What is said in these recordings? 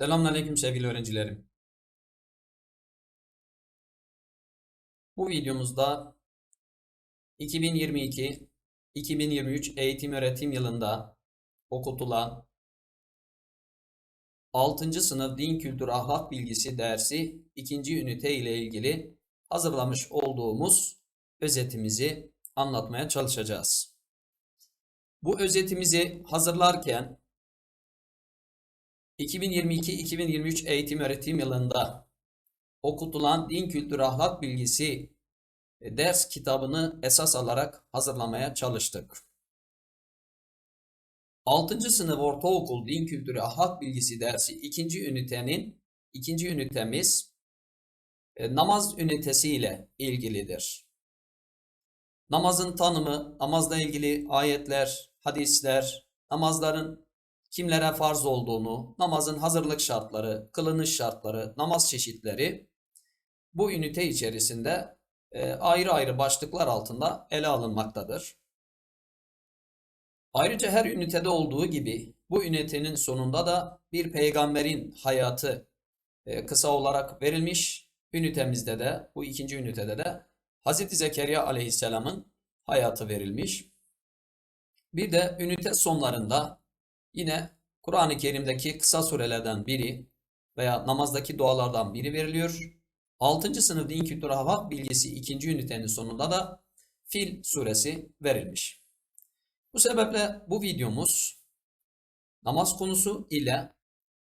Selamünaleyküm sevgili öğrencilerim. Bu videomuzda 2022-2023 eğitim öğretim yılında okutulan 6. sınıf din kültür ahlak bilgisi dersi 2. ünite ile ilgili hazırlamış olduğumuz özetimizi anlatmaya çalışacağız. Bu özetimizi hazırlarken 2022-2023 eğitim öğretim yılında okutulan din kültürü ahlak bilgisi e, ders kitabını esas alarak hazırlamaya çalıştık. 6. sınıf ortaokul din kültürü ahlak bilgisi dersi 2. ünitenin 2. ünitemiz e, namaz ünitesi ile ilgilidir. Namazın tanımı, namazla ilgili ayetler, hadisler, namazların kimlere farz olduğunu, namazın hazırlık şartları, kılınış şartları, namaz çeşitleri bu ünite içerisinde e, ayrı ayrı başlıklar altında ele alınmaktadır. Ayrıca her ünitede olduğu gibi bu ünitenin sonunda da bir peygamberin hayatı e, kısa olarak verilmiş. Ünitemizde de bu ikinci ünitede de Hz. Zekeriya aleyhisselamın hayatı verilmiş. Bir de ünite sonlarında Yine Kur'an-ı Kerim'deki kısa surelerden biri veya namazdaki dualardan biri veriliyor. 6. sınıf din kültürü hava bilgisi 2. ünitenin sonunda da Fil suresi verilmiş. Bu sebeple bu videomuz namaz konusu ile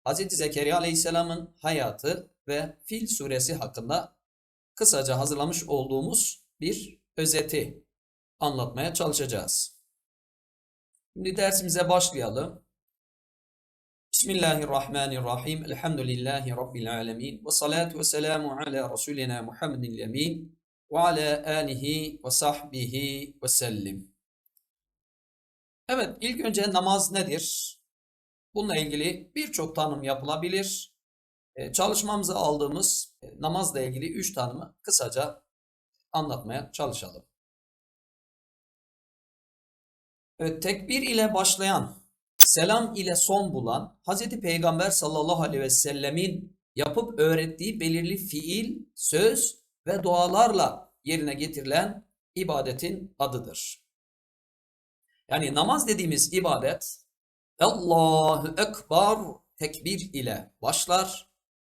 Hz. Zekeriya Aleyhisselam'ın hayatı ve Fil suresi hakkında kısaca hazırlamış olduğumuz bir özeti anlatmaya çalışacağız. Şimdi dersimize başlayalım. Bismillahirrahmanirrahim. Elhamdülillahi Rabbil alemin. Ve salatu ve selamu ala Resulina Muhammedin emin ve ala alihi ve sahbihi ve sellim. Evet, ilk önce namaz nedir? Bununla ilgili birçok tanım yapılabilir. Ee, çalışmamıza aldığımız e, namazla ilgili üç tanımı kısaca anlatmaya çalışalım. Evet, tekbir ile başlayan selam ile son bulan Hz. Peygamber sallallahu aleyhi ve sellemin yapıp öğrettiği belirli fiil, söz ve dualarla yerine getirilen ibadetin adıdır. Yani namaz dediğimiz ibadet Allahu Ekber tekbir ile başlar.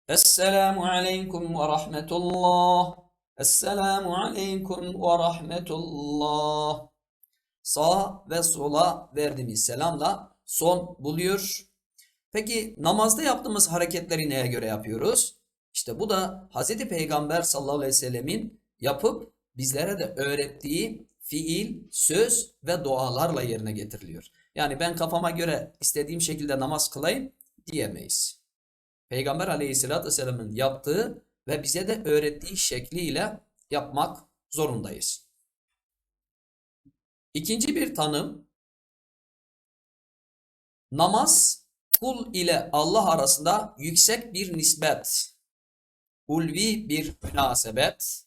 Esselamu aleyküm ve rahmetullah. Esselamu aleyküm ve rahmetullah. Sağa ve sola verdiğimiz selamla son buluyor. Peki namazda yaptığımız hareketleri neye göre yapıyoruz? İşte bu da Hz. Peygamber sallallahu aleyhi ve sellemin yapıp bizlere de öğrettiği fiil, söz ve dualarla yerine getiriliyor. Yani ben kafama göre istediğim şekilde namaz kılayım diyemeyiz. Peygamber aleyhissalatü vesselamın yaptığı ve bize de öğrettiği şekliyle yapmak zorundayız. İkinci bir tanım Namaz kul ile Allah arasında yüksek bir nispet, ulvi bir münasebet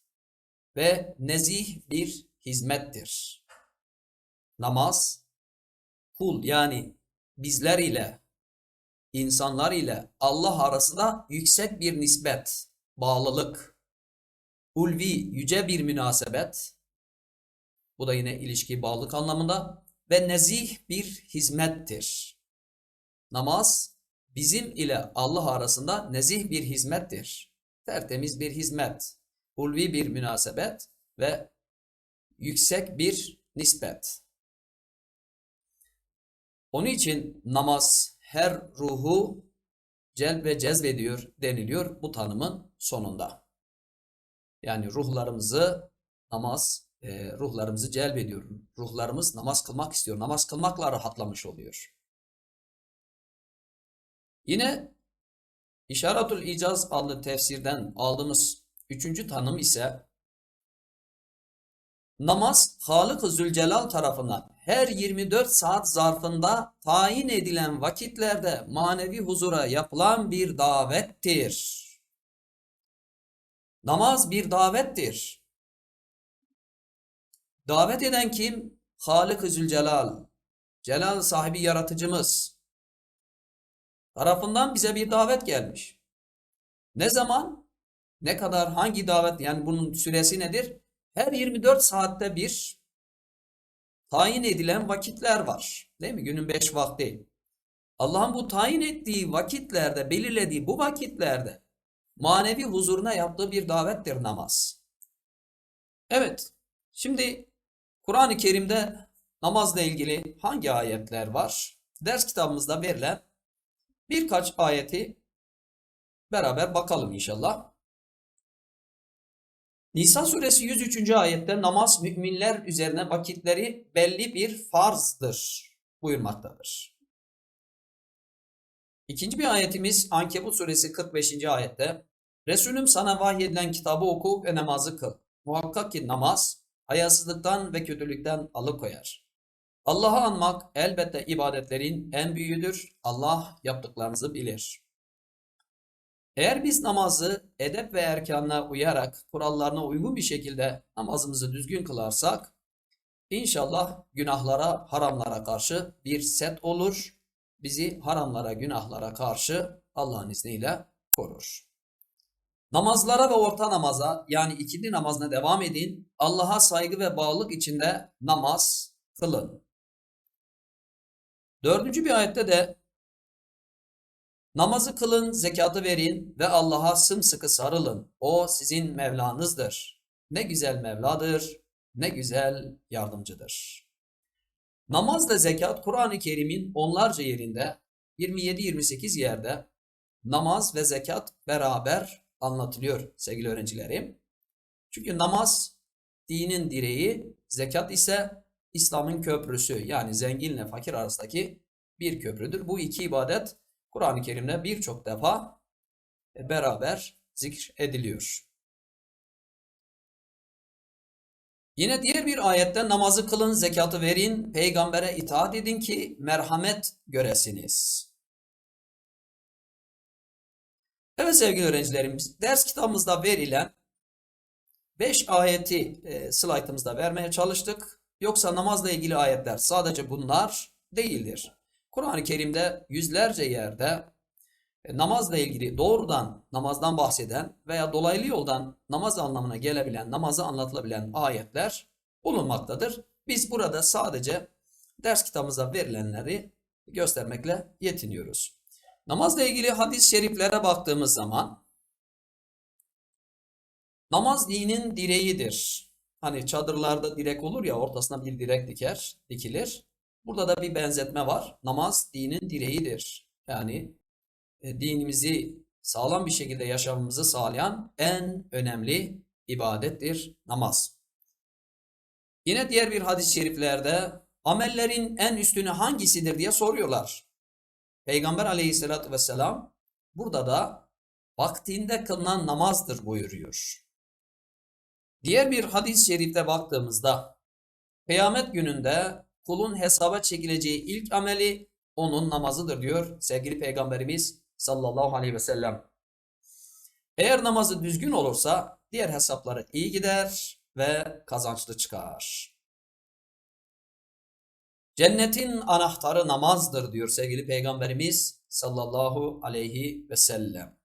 ve nezih bir hizmettir. Namaz kul yani bizler ile insanlar ile Allah arasında yüksek bir nispet, bağlılık, ulvi yüce bir münasebet bu da yine ilişki bağlılık anlamında ve nezih bir hizmettir. Namaz bizim ile Allah arasında nezih bir hizmettir. Tertemiz bir hizmet, ulvi bir münasebet ve yüksek bir nispet. Onun için namaz her ruhu celb ve cezbediyor deniliyor bu tanımın sonunda. Yani ruhlarımızı namaz e, ruhlarımızı celbediyor. Ruhlarımız namaz kılmak istiyor. Namaz kılmakla rahatlamış oluyor. Yine İşaratul İcaz adlı tefsirden aldığımız üçüncü tanım ise namaz Halık-ı Zülcelal tarafından her 24 saat zarfında tayin edilen vakitlerde manevi huzura yapılan bir davettir. Namaz bir davettir. Davet eden kim? Halık-ı Zülcelal. Celal sahibi yaratıcımız. Tarafından bize bir davet gelmiş. Ne zaman? Ne kadar? Hangi davet? Yani bunun süresi nedir? Her 24 saatte bir tayin edilen vakitler var. Değil mi? Günün 5 vakti. Allah'ın bu tayin ettiği vakitlerde, belirlediği bu vakitlerde manevi huzuruna yaptığı bir davettir namaz. Evet, şimdi Kur'an-ı Kerim'de namazla ilgili hangi ayetler var? Ders kitabımızda verilen birkaç ayeti beraber bakalım inşallah. Nisa suresi 103. ayette namaz müminler üzerine vakitleri belli bir farzdır buyurmaktadır. İkinci bir ayetimiz Ankebut suresi 45. ayette Resulüm sana vahyedilen kitabı oku ve namazı kıl. Muhakkak ki namaz hayasızlıktan ve kötülükten alıkoyar. Allah'ı anmak elbette ibadetlerin en büyüğüdür. Allah yaptıklarınızı bilir. Eğer biz namazı edep ve erkanına uyarak, kurallarına uygun bir şekilde namazımızı düzgün kılarsak, inşallah günahlara, haramlara karşı bir set olur. Bizi haramlara, günahlara karşı Allah'ın izniyle korur. Namazlara ve orta namaza yani ikindi namazına devam edin. Allah'a saygı ve bağlılık içinde namaz kılın. Dördüncü bir ayette de namazı kılın, zekatı verin ve Allah'a sımsıkı sarılın. O sizin Mevlanızdır. Ne güzel Mevladır, ne güzel yardımcıdır. Namazla zekat Kur'an-ı Kerim'in onlarca yerinde 27-28 yerde namaz ve zekat beraber anlatılıyor sevgili öğrencilerim. Çünkü namaz dinin direği, zekat ise İslam'ın köprüsü yani zenginle fakir arasındaki bir köprüdür. Bu iki ibadet Kur'an-ı Kerim'de birçok defa beraber zikr ediliyor. Yine diğer bir ayette namazı kılın, zekatı verin, peygambere itaat edin ki merhamet göresiniz. Evet sevgili öğrencilerimiz, ders kitabımızda verilen 5 ayeti e, slaytımızda vermeye çalıştık. Yoksa namazla ilgili ayetler sadece bunlar değildir. Kur'an-ı Kerim'de yüzlerce yerde e, namazla ilgili doğrudan namazdan bahseden veya dolaylı yoldan namaz anlamına gelebilen, namazı anlatılabilen ayetler bulunmaktadır. Biz burada sadece ders kitabımıza verilenleri göstermekle yetiniyoruz. Namazla ilgili hadis-i şeriflere baktığımız zaman namaz dinin direğidir. Hani çadırlarda direk olur ya ortasına bir direk diker, dikilir. Burada da bir benzetme var. Namaz dinin direğidir. Yani e, dinimizi sağlam bir şekilde yaşamamızı sağlayan en önemli ibadettir namaz. Yine diğer bir hadis-i şeriflerde amellerin en üstünü hangisidir diye soruyorlar. Peygamber aleyhissalatü vesselam burada da vaktinde kılınan namazdır buyuruyor. Diğer bir hadis-i şerifte baktığımızda kıyamet gününde kulun hesaba çekileceği ilk ameli onun namazıdır diyor sevgili peygamberimiz sallallahu aleyhi ve sellem. Eğer namazı düzgün olursa diğer hesapları iyi gider ve kazançlı çıkar. Cennetin anahtarı namazdır diyor sevgili peygamberimiz sallallahu aleyhi ve sellem.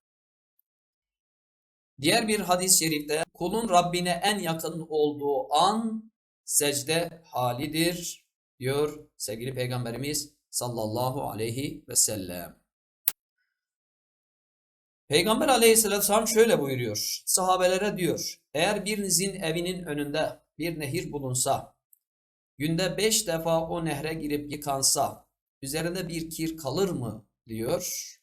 Diğer bir hadis-i şerifte kulun Rabbine en yakın olduğu an secde halidir diyor sevgili peygamberimiz sallallahu aleyhi ve sellem. Peygamber aleyhissalatü vesselam şöyle buyuruyor. Sahabelere diyor. Eğer birinizin evinin önünde bir nehir bulunsa, günde beş defa o nehre girip yıkansa, üzerinde bir kir kalır mı? diyor.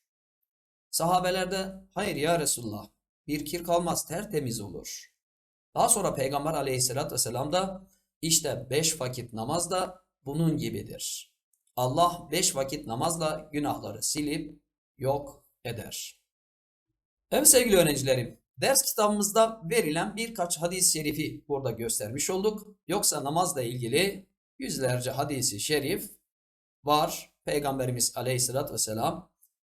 Sahabeler de hayır ya Resulullah bir kir kalmaz tertemiz olur. Daha sonra Peygamber aleyhissalatü vesselam da işte beş vakit namaz da bunun gibidir. Allah beş vakit namazla günahları silip yok eder. Evet sevgili öğrencilerim, ders kitabımızda verilen birkaç hadis-i şerifi burada göstermiş olduk. Yoksa namazla ilgili yüzlerce hadisi şerif var. Peygamberimiz aleyhissalatü vesselam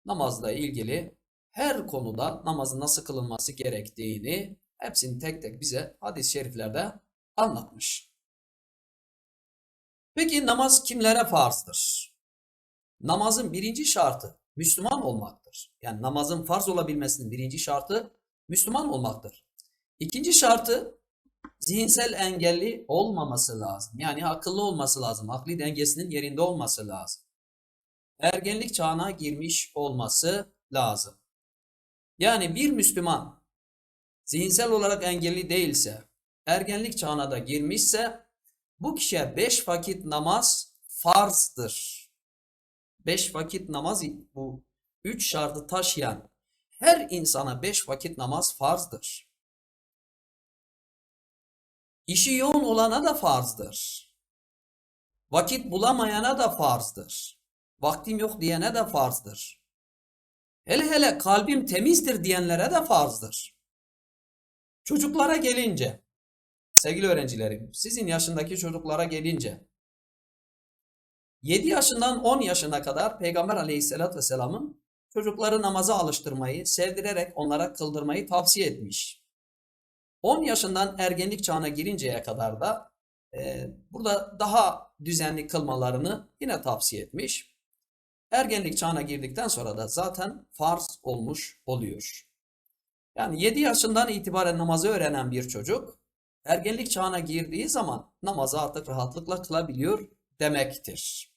namazla ilgili her konuda namazın nasıl kılınması gerektiğini hepsini tek tek bize hadis-i şeriflerde anlatmış. Peki namaz kimlere farzdır? Namazın birinci şartı Müslüman olmaktır. Yani namazın farz olabilmesinin birinci şartı Müslüman olmaktır. İkinci şartı zihinsel engelli olmaması lazım. Yani akıllı olması lazım. Akli dengesinin yerinde olması lazım. Ergenlik çağına girmiş olması lazım. Yani bir Müslüman zihinsel olarak engelli değilse, ergenlik çağına da girmişse bu kişiye beş vakit namaz farzdır. Beş vakit namaz bu üç şartı taşıyan her insana beş vakit namaz farzdır. İşi yoğun olana da farzdır. Vakit bulamayana da farzdır. Vaktim yok diyene de farzdır. Hele hele kalbim temizdir diyenlere de farzdır. Çocuklara gelince, sevgili öğrencilerim, sizin yaşındaki çocuklara gelince, 7 yaşından 10 yaşına kadar Peygamber aleyhissalatü vesselamın çocukları namaza alıştırmayı, sevdirerek onlara kıldırmayı tavsiye etmiş. 10 yaşından ergenlik çağına girinceye kadar da e, burada daha düzenli kılmalarını yine tavsiye etmiş. Ergenlik çağına girdikten sonra da zaten farz olmuş oluyor. Yani 7 yaşından itibaren namazı öğrenen bir çocuk ergenlik çağına girdiği zaman namazı artık rahatlıkla kılabiliyor demektir.